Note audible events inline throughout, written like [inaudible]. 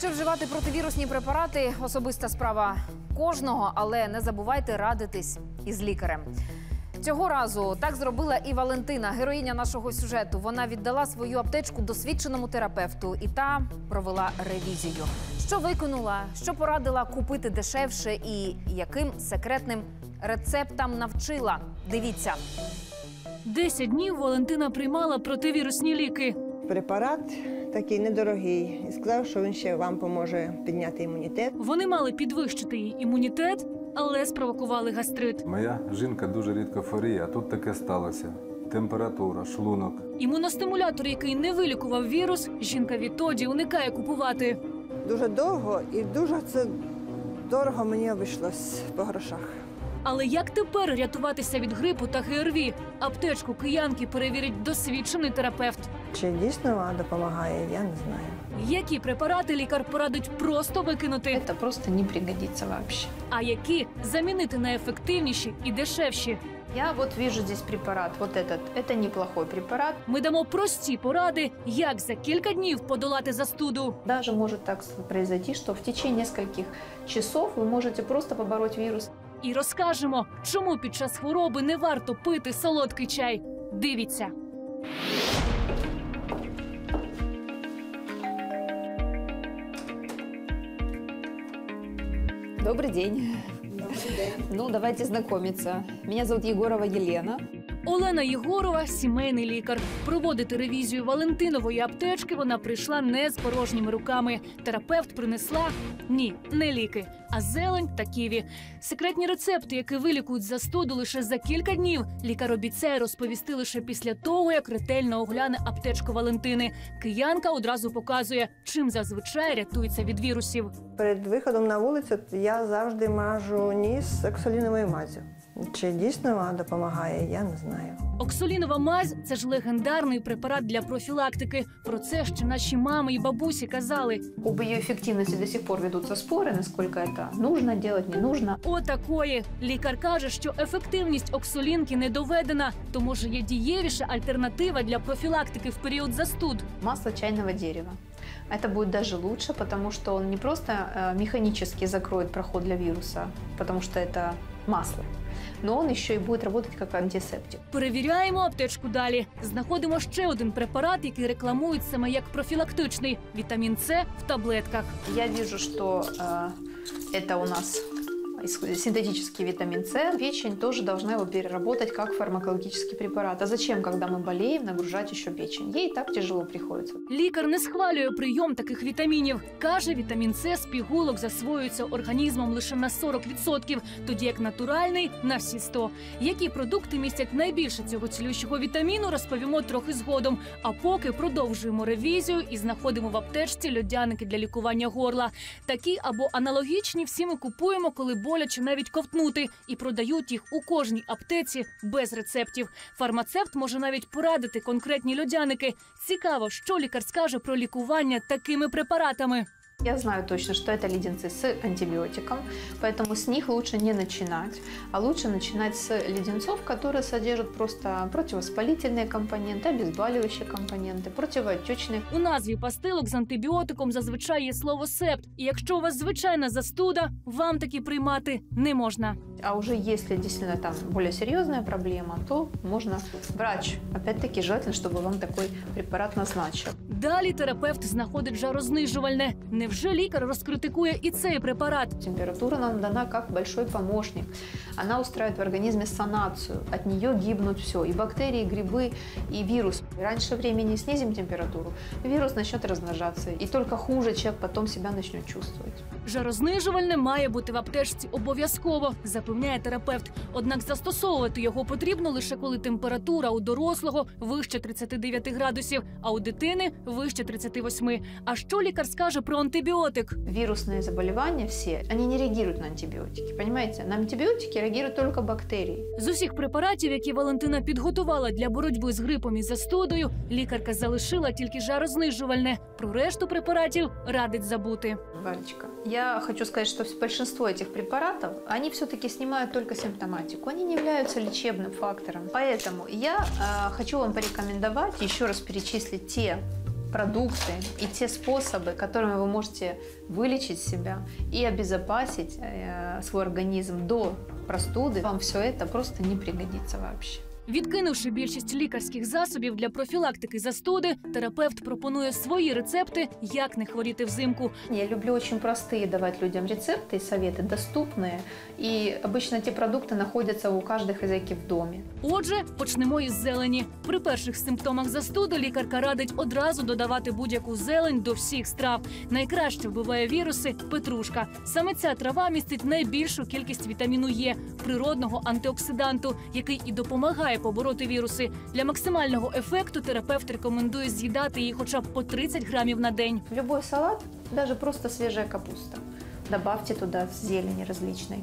Чи вживати противірусні препарати особиста справа кожного, але не забувайте радитись із лікарем. Цього разу так зробила і Валентина, героїня нашого сюжету. Вона віддала свою аптечку досвідченому терапевту, і та провела ревізію. Що виконала, що порадила купити дешевше, і яким секретним рецептам навчила. Дивіться. Десять днів Валентина приймала противірусні ліки. Препарат такий недорогий. І сказав, що він ще вам поможе підняти імунітет. Вони мали підвищити її імунітет, але спровокували гастрит. Моя жінка дуже рідко хворіє, а тут таке сталося. Температура, шлунок. Імуностимулятор, який не вилікував вірус, жінка відтоді уникає купувати. Дуже довго і дуже це дорого мені обійшлось по грошах. Але як тепер рятуватися від грипу та ГРВІ? Аптечку киянки перевірить досвідчений терапевт. Чи дійсно вона допомагає, я не знаю. Які препарати лікар порадить просто викинути, Это просто не пригодится вообще. а які замінити на ефективніші і дешевші. Я вот вижу здесь препарат, вот этот. Это неплохой препарат. Ми дамо прості поради, як за кілька днів подолати застуду. Даже может так произойти, что в течение нескольких часов вы можете просто побороть вирус. І розкажемо, чому під час хвороби не варто пити солодкий чай. Дивіться. Добрый день. Ну, давайте знакомиться. Меня зовут Егорова Елена. Олена Єгорова, сімейний лікар. Проводити ревізію Валентинової аптечки вона прийшла не з порожніми руками. Терапевт принесла ні, не ліки, а зелень та ківі. Секретні рецепти, які вилікують застуду лише за кілька днів. Лікар обіцяє розповісти лише після того, як ретельно огляне аптечку Валентини. Киянка одразу показує, чим зазвичай рятується від вірусів. Перед виходом на вулицю я завжди мажу ніс оксаліновою мазю. Чи дійсно вона допомагає, я не знаю. Оксолінова мазь це ж легендарний препарат для профілактики. Про це ще наші мами і бабусі казали. Об ее эффективности до сих пор ведутся споры, насколько это нужно делать, не нужно. Отакої лікар каже, що ефективність оксолінки не доведена, то може є дієвіша альтернатива для профілактики в період застуд. Масло чайного дерева. Это будет даже лучше, потому что он не просто э, механически закроет проход для вируса, потому что это масло, но он еще и будет работать как антисептик. Перевіряємо аптечку далі. Знаходимо ще один препарат, який рекламують саме як профілактичний вітамін С в таблетках. Я вижу, что э, это у нас синтетический витамин С. Печень тоже должна его переработать как фармакологический препарат. А зачем, когда мы болеем, нагружать еще печень? Ей так тяжело приходится. Лікар не схвалює прийом таких вітамінів. Каже, вітамін С з пігулок засвоюється організмом лише на 40%, тоді як натуральний на всі 100%. Які продукти містять найбільше цього цілющого вітаміну, розповімо трохи згодом. А поки продовжуємо ревізію і знаходимо в аптечці льодяники для лікування горла. Такі або аналогічні всі ми купуємо, коли боляче навіть ковтнути, і продають їх у кожній аптеці без рецептів. Фармацевт може навіть порадити конкретні льодяники. Цікаво, що лікар скаже про лікування такими препаратами. Я знаю точно, что это леденцы с антибиотиком, поэтому с них лучше не начинать, а лучше начинать с леденцов, которые содержат просто противовоспалительные компоненты, обезболивающие компоненты, противоотечные У назві пастилок з антибіотиком зазвичай є слово септ. І якщо у вас звичайна застуда, вам такі приймати не можна. А уже если действительно там более серьезная проблема, то можно врач, опять-таки, желательно, чтобы вам такой препарат назначил. Далі терапевт знаходить жарознижувальне. Невже лікар розкритикує і цей препарат? Температура нам дана как большой помощник. Она устраивает в организме санацию. От нее гибнут все. И бактерии, и грибы, и вирус. Раньше времени снизим температуру, вирус начнет размножаться. И только хуже человек потом себя начнет чувствовать. Жарознижувальне має бути в аптечці обов'язково, запевняє терапевт. Однак застосовувати його потрібно лише коли температура у дорослого вище 39 градусів, а у дитини вище 38. А що лікар скаже про антибіотик? Вирусные заболевания все, они не реагируют на антибиотики. Понимаете? На антибиотики реагируют только бактерии. З усіх препаратів, які Валентина підготувала для боротьби з грипом і застудою, лікарка залишила тільки жарознижувальне. Про решту препаратів радить забути. Валечка, я хочу сказать, что большинство этих препаратов, они все-таки снимают только симптоматику, они не являются лечебным фактором. Поэтому я э, хочу вам порекомендовать еще раз перечислить те продукты и те способы, которыми вы можете вылечить себя и обезопасить э, свой организм до простуды, вам все это просто не пригодится вообще. Відкинувши більшість лікарських засобів для профілактики застуди, терапевт пропонує свої рецепти, як не хворіти взимку. Я люблю очень простые давать людям рецепты и советы, доступные. И обычно эти продукты находятся у каждой хозяйки в доме. Отже, почнемо із зелені. При перших симптомах застуди лікарка радить одразу додавати будь-яку зелень до всіх страв. Найкраще вбиває віруси петрушка. Саме ця трава містить найбільшу кількість вітаміну Е, природного антиоксиданту, який і допомагає побороти віруси. Для максимального ефекту терапевт рекомендує з'їдати її хоча б по 30 грамів на день. В любой салат, даже просто свежая капуста, добавьте туда зелени различной.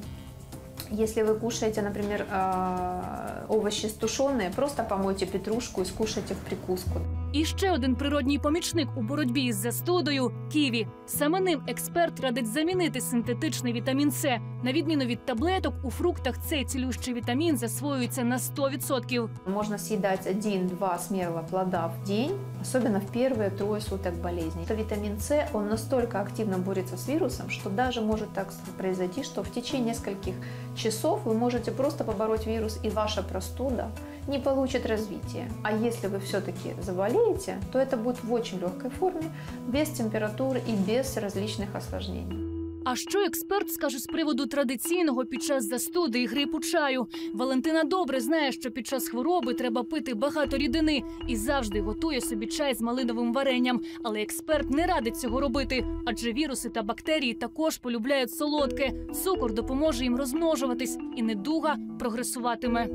Если вы кушаете, например, э, овощи тушеные, просто помойте петрушку и скушайте в прикуску. І ще один природній помічник у боротьбі із застудою ківі. Саме ним експерт радить замінити синтетичний вітамін С. На відміну від таблеток, у фруктах цей цілющий вітамін засвоюється на 100%. Можно съедать один-два смелого плода в день, особенно в первые трое суток болезни. Это витамин С, он настолько активно борется с вирусом, что даже может так произойти, что в течение нескольких часов вы можете просто побороть вирус, и ваша простуда не получит развития. А если вы все-таки заболеете, то это будет в очень легкой форме, без температуры и без различных осложнений. А що експерт скаже з приводу традиційного під час застуди і грипу чаю? Валентина добре знає, що під час хвороби треба пити багато рідини і завжди готує собі чай з малиновим варенням. Але експерт не радить цього робити, адже віруси та бактерії також полюбляють солодке. Цукор допоможе їм розмножуватись, і недуга прогресуватиме.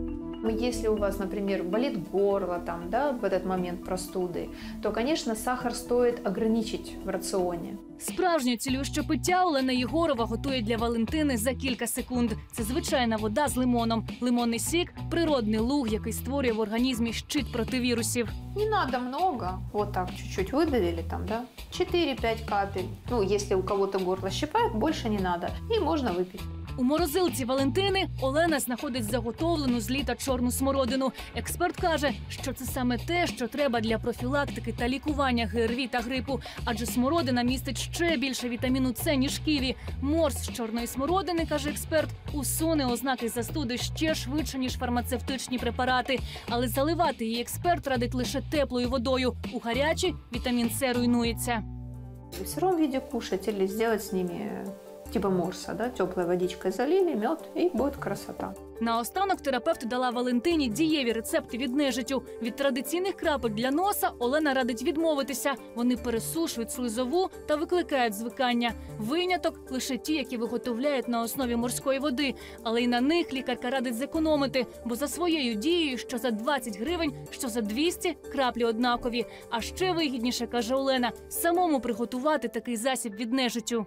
Ну, Если у вас, например, болит горло там, да, в этот момент простуды, то, конечно, сахар стоит ограничить в рационе. Справжнє цілюще пиття Олена Єгорова готує для Валентини за кілька секунд. Це звичайна вода з лимоном. Лимонний сік природний луг, який створює в організмі щит проти вірусів. Не надо много, вот так чуть-чуть выдавили там, да, 4-5 капель. Ну, если у кого-то горло щипает, больше не надо. И можно выпить. У морозилці Валентини Олена знаходить заготовлену з літа чорну смородину. Експерт каже, що це саме те, що треба для профілактики та лікування ГРВІ та грипу, адже смородина містить ще більше вітаміну С, ніж ківі. Морс з чорної смородини, каже експерт, усуне ознаки застуди ще швидше ніж фармацевтичні препарати. Але заливати її експерт радить лише теплою водою. У гарячі вітамін С руйнується. В сыром виде кушать или сделать с ними типа морса, да, теплой водичкой залили, мед, и будет красота. Наостанок терапевт дала Валентині дієві рецепти від нежиттю. Від традиційних крапель для носа Олена радить відмовитися. Вони пересушують слизову та викликають звикання. Виняток лише ті, які виготовляють на основі морської води. Але й на них лікарка радить зекономити, бо за своєю дією, що за 20 гривень, що за 200 краплі однакові. А ще вигідніше каже Олена самому приготувати такий засіб від нежиттю.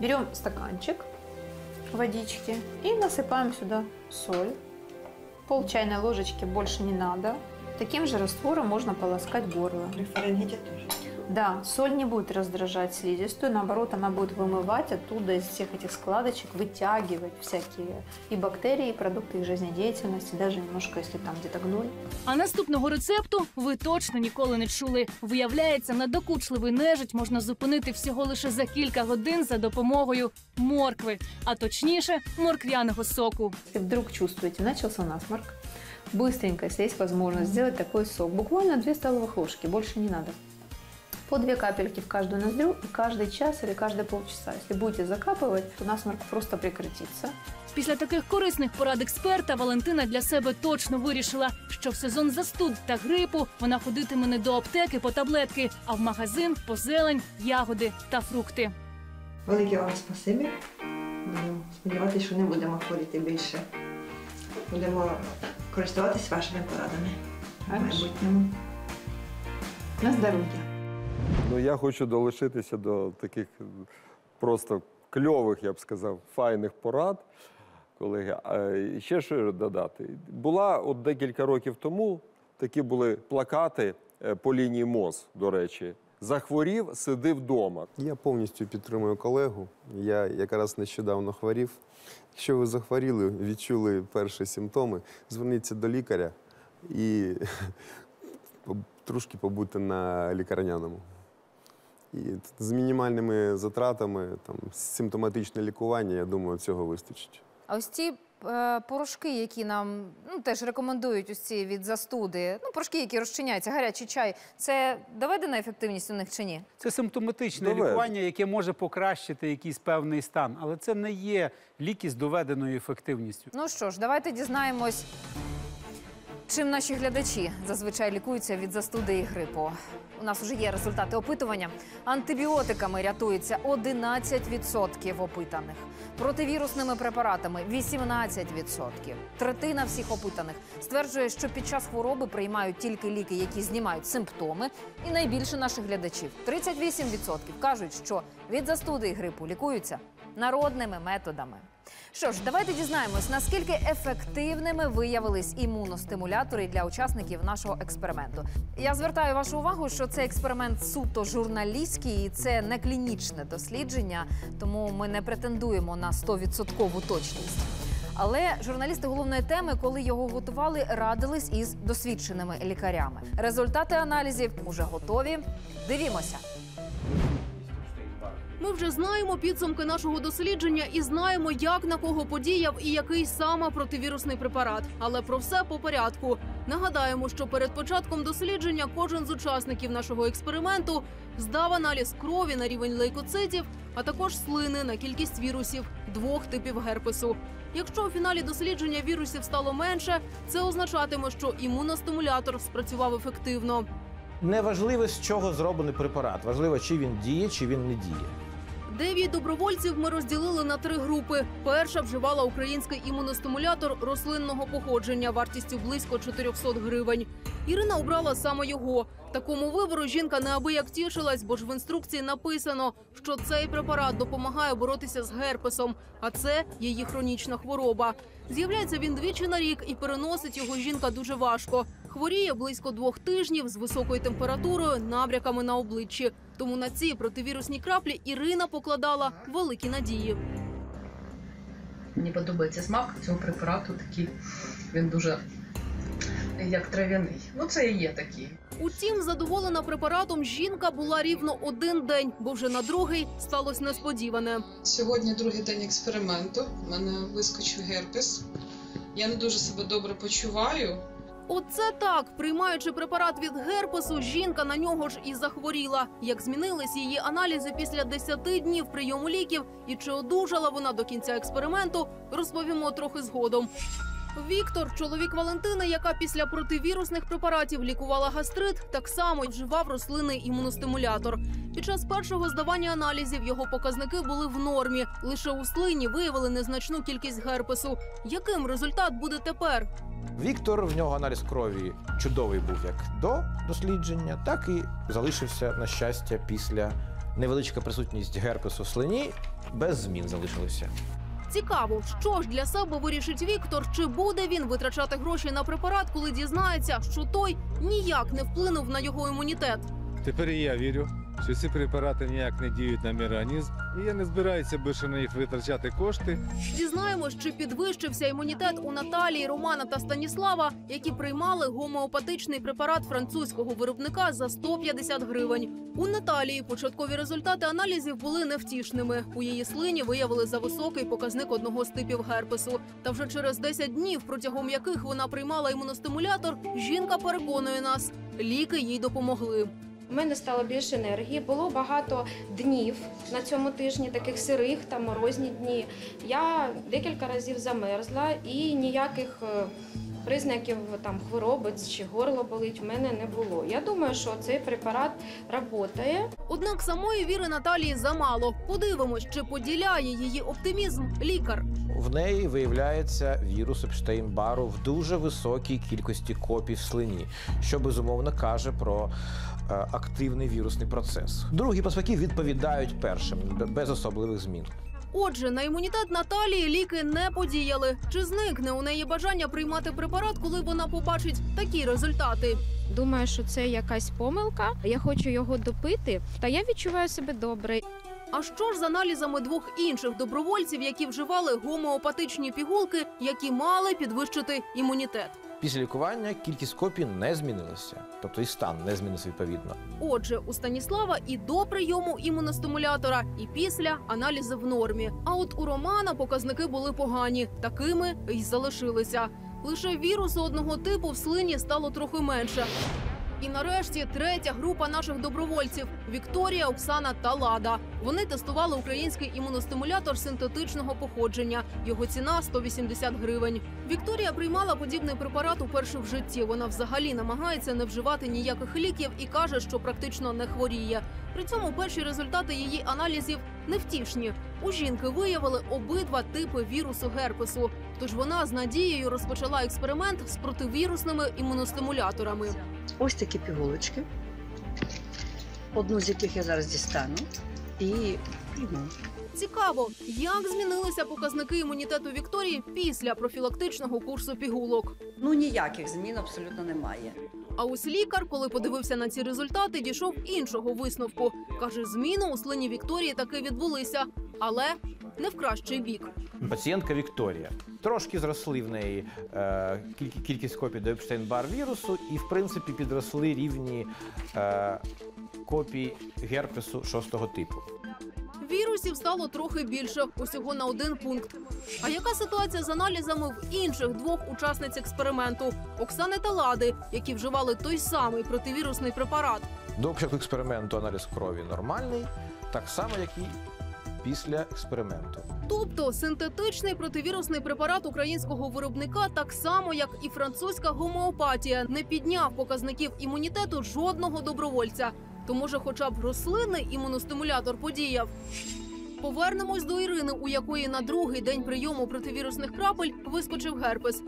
Берем стаканчик водички и насыпаем сюда соль. Пол чайной ложечки больше не надо. Таким же раствором можно полоскать горло. При тоже. Да, соль не будет раздражать слизистую, наоборот, она будет вымывать оттуда из всех этих складочек, вытягивать всякие и бактерии, и продукты их жизнедеятельности, даже немножко, если там где-то гной. А наступного рецепту ви точно ніколи не чули. Виявляється, надокучливий нежить можна зупинити всього лише за кілька годин за допомогою моркви, а точніше морквяного соку. Если вдруг чувствуете, начался насморк, быстренько, если есть возможность, сделать такой сок. Буквально 2 столовых ложки, больше не надо. По две капельки в каждую ноздрю и каждый час или каждые полчаса. Если будете закапывать, то насморк просто прекратится. Після таких корисних порад експерта Валентина для себе точно вирішила, що в сезон застуд та грипу вона ходитиме не до аптеки по таблетки, а в магазин по зелень, ягоди та фрукти. Велике вам спасибі. Будемо сподіватися, що не будемо хворіти більше. Будемо користуватись вашими порадами в Хорошо. майбутньому. На здоровье. Ну, я хочу долучитися до таких просто кльових, я б сказав, файних порад, колеги. А ще що додати. Була от декілька років тому такі були плакати е, по лінії МОЗ, до речі. Захворів, сиди вдома. Я повністю підтримую колегу. Я якраз нещодавно хворів. Якщо ви захворіли, відчули перші симптоми, зверніться до лікаря і [laughs] трошки побудьте на лікарняному. І з мінімальними затратами, там, симптоматичне лікування, я думаю, цього вистачить. А ось ці е, порошки, які нам ну, теж рекомендують ось ці від застуди, ну, порошки, які розчиняються, гарячий чай, це доведена ефективність у них чи ні? Це симптоматичне Доведено. лікування, яке може покращити якийсь певний стан, але це не є ліки з доведеною ефективністю. Ну що ж, давайте дізнаємось, чим наші глядачі зазвичай лікуються від застуди і грипу. У нас вже є результати опитування. Антибіотиками рятується 11% опитаних, противірусними препаратами 18%. Третина всіх опитаних стверджує, що під час хвороби приймають тільки ліки, які знімають симптоми. І найбільше наших глядачів 38% кажуть, що від застуди і грипу лікуються народними методами. Що ж, давайте дізнаємось, наскільки ефективними виявились імуностимулятори для учасників нашого експерименту. Я звертаю вашу увагу, що цей експеримент суто журналістський і це не клінічне дослідження, тому ми не претендуємо на 100% точність. Але журналісти головної теми, коли його готували, радились із досвідченими лікарями. Результати аналізів уже готові. Дивімося. Ми вже знаємо підсумки нашого дослідження і знаємо, як на кого подіяв і який саме противірусний препарат. Але про все по порядку. Нагадаємо, що перед початком дослідження кожен з учасників нашого експерименту здав аналіз крові на рівень лейкоцитів, а також слини на кількість вірусів двох типів герпесу. Якщо у фіналі дослідження вірусів стало менше, це означатиме, що імуностимулятор спрацював ефективно. Неважливо, з чого зроблений препарат. Важливо, чи він діє, чи він не діє. Дев'ять добровольців ми розділили на три групи. Перша вживала український імуностимулятор рослинного походження вартістю близько 400 гривень. Ірина обрала саме його. Такому вибору жінка неабияк тішилась, бо ж в інструкції написано, що цей препарат допомагає боротися з герпесом, а це її хронічна хвороба. З'являється він двічі на рік і переносить його жінка дуже важко. Хворіє близько двох тижнів з високою температурою, набряками на обличчі. Тому на ці противірусні краплі Ірина покладала великі надії. Мені подобається смак цього препарату, такий він дуже як трав'яний. Ну, це і є такий. Утім, задоволена препаратом жінка була рівно один день, бо вже на другий сталося несподіване. Сьогодні другий день експерименту. У мене вискочив герпес. Я не дуже себе добре почуваю. Оце так, приймаючи препарат від герпесу, жінка на нього ж і захворіла. Як змінились її аналізи після 10 днів прийому ліків, і чи одужала вона до кінця експерименту, розповімо трохи згодом. Віктор, чоловік Валентини, яка після противірусних препаратів лікувала гастрит, так само вживав рослинний імуностимулятор. Під час першого здавання аналізів його показники були в нормі. Лише у слині виявили незначну кількість герпесу. Яким результат буде тепер? Віктор в нього аналіз крові чудовий був як до дослідження, так і залишився на щастя після невеличка присутність герпесу в слині без змін залишилося. Цікаво, що ж для себе вирішить Віктор, чи буде він витрачати гроші на препарат, коли дізнається, що той ніяк не вплинув на його імунітет. Тепер і я вірю, що ці препарати ніяк не діють на мій організм, і я не збираюся більше на них витрачати кошти. Дізнаємось, чи підвищився імунітет у Наталії, Романа та Станіслава, які приймали гомеопатичний препарат французького виробника за 150 гривень. У Наталії початкові результати аналізів були невтішними. У її слині виявили за високий показник одного з типів герпесу. Та вже через 10 днів, протягом яких вона приймала імуностимулятор, жінка переконує нас, ліки їй допомогли. У мене стало більше енергії. Було багато днів на цьому тижні, таких сирих та морозні дні. Я декілька разів замерзла і ніяких е, признаків там хвороби чи горло болить в мене не було. Я думаю, що цей препарат працює. Однак самої віри Наталії замало. Подивимось, чи поділяє її оптимізм лікар. В неї виявляється вірус Епштейн-Бару в дуже високій кількості копій в слині, що безумовно каже про активний вірусний процес. Другі паспаки відповідають першим без особливих змін. Отже, на імунітет Наталії ліки не подіяли. Чи зникне у неї бажання приймати препарат, коли вона побачить такі результати? Думаю, що це якась помилка. Я хочу його допити, та я відчуваю себе добре. А що ж з аналізами двох інших добровольців, які вживали гомеопатичні пігулки, які мали підвищити імунітет? Після лікування кількість копій не змінилася, тобто і стан не змінився відповідно. Отже, у Станіслава і до прийому імуностимулятора, і після аналізи в нормі. А от у Романа показники були погані, такими й залишилися. Лише вірусу одного типу в слині стало трохи менше. І нарешті третя група наших добровольців Вікторія, Оксана та Лада. Вони тестували український імуностимулятор синтетичного походження. Його ціна 180 гривень. Вікторія приймала подібний препарат уперше в житті. Вона взагалі намагається не вживати ніяких ліків і каже, що практично не хворіє. При цьому перші результати її аналізів невтішні. У жінки виявили обидва типи вірусу герпесу. Тож вона з надією розпочала експеримент з противірусними імуностимуляторами. Ось такі пігулочки, одну з яких я зараз дістану і прийму. Цікаво, як змінилися показники імунітету Вікторії після профілактичного курсу пігулок. Ну ніяких змін абсолютно немає. А ось лікар, коли подивився на ці результати, дійшов іншого висновку. каже, зміни у слині Вікторії таки відбулися, але не в кращий бік. Пацієнтка Вікторія. Трошки зросли в неї е, кількість копій до Епштейн-Бар вірусу, і в принципі підросли рівні е, копій герпесу шостого типу. Вірусів стало трохи більше, усього на один пункт. А яка ситуація з аналізами в інших двох учасниць експерименту Оксани та Лади, які вживали той самий противірусний препарат? До початку експерименту аналіз крові нормальний, так само, як і після експерименту. Тобто синтетичний противірусний препарат українського виробника, так само як і французька гомеопатія, не підняв показників імунітету жодного добровольця. То може, хоча б рослинний імуностимулятор подіяв. Повернемось до Ірини, у якої на другий день прийому противірусних крапель вискочив герпес.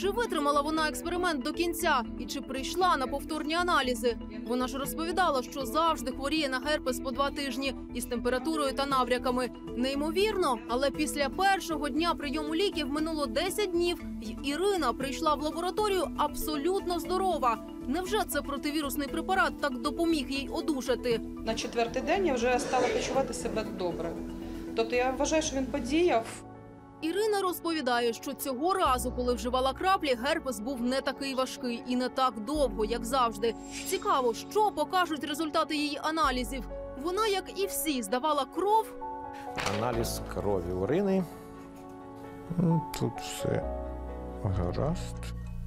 Чи витримала вона експеримент до кінця і чи прийшла на повторні аналізи? Вона ж розповідала, що завжди хворіє на герпес по два тижні із температурою та набряками. Неймовірно, але після першого дня прийому ліків минуло 10 днів, і Ірина прийшла в лабораторію абсолютно здорова. Невже це противірусний препарат так допоміг їй одужати? На четвертий день я вже стала почувати себе добре. Тобто я вважаю, що він подіяв. Ірина розповідає, що цього разу, коли вживала краплі, герпес був не такий важкий і не так довго, як завжди. Цікаво, що покажуть результати її аналізів. Вона, як і всі, здавала кров. Аналіз крові урини. Ну, Тут все гаразд.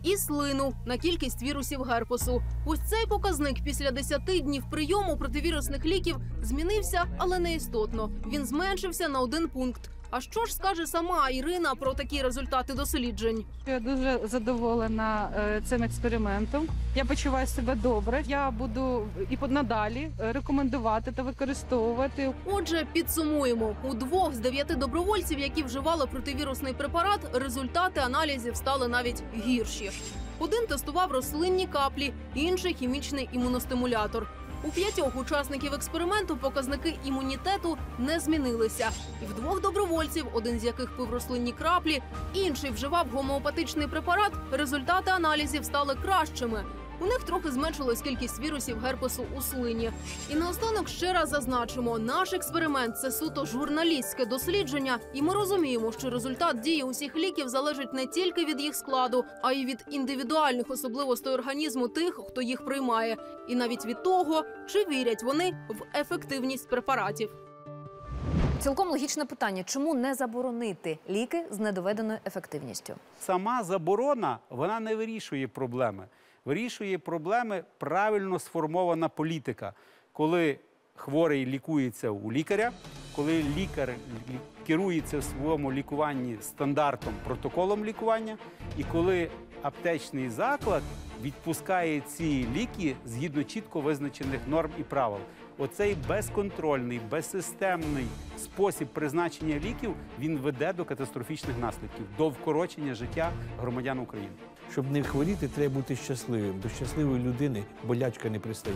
і слину на кількість вірусів герпесу. Ось цей показник після 10 днів прийому противірусних ліків змінився, але не істотно. Він зменшився на один пункт. А що ж скаже сама Ірина про такі результати досліджень? Я дуже задоволена е, цим експериментом. Я почуваю себе добре. Я буду і надалі е, рекомендувати та використовувати. Отже, підсумуємо у двох з дев'яти добровольців, які вживали противірусний препарат, результати аналізів стали навіть гірші. Один тестував рослинні каплі, інший хімічний імуностимулятор. У п'ятьох учасників експерименту показники імунітету не змінилися. І в двох добровольців, один з яких пив рослинні краплі, інший вживав гомеопатичний препарат. Результати аналізів стали кращими. У них трохи зменшилась кількість вірусів герпесу у слині. І наостанок ще раз зазначимо: наш експеримент це суто журналістське дослідження, і ми розуміємо, що результат дії усіх ліків залежить не тільки від їх складу, а й від індивідуальних особливостей організму тих, хто їх приймає, і навіть від того, чи вірять вони в ефективність препаратів. Цілком логічне питання: чому не заборонити ліки з недоведеною ефективністю? Сама заборона вона не вирішує проблеми. Вирішує проблеми правильно сформована політика, коли хворий лікується у лікаря, коли лікар керується в своєму лікуванні стандартом, протоколом лікування, і коли аптечний заклад відпускає ці ліки згідно чітко визначених норм і правил. Оцей безконтрольний, безсистемний спосіб призначення ліків він веде до катастрофічних наслідків, до вкорочення життя громадян України. Щоб не хворіти, треба бути щасливим. До щасливої людини болячка не пристає.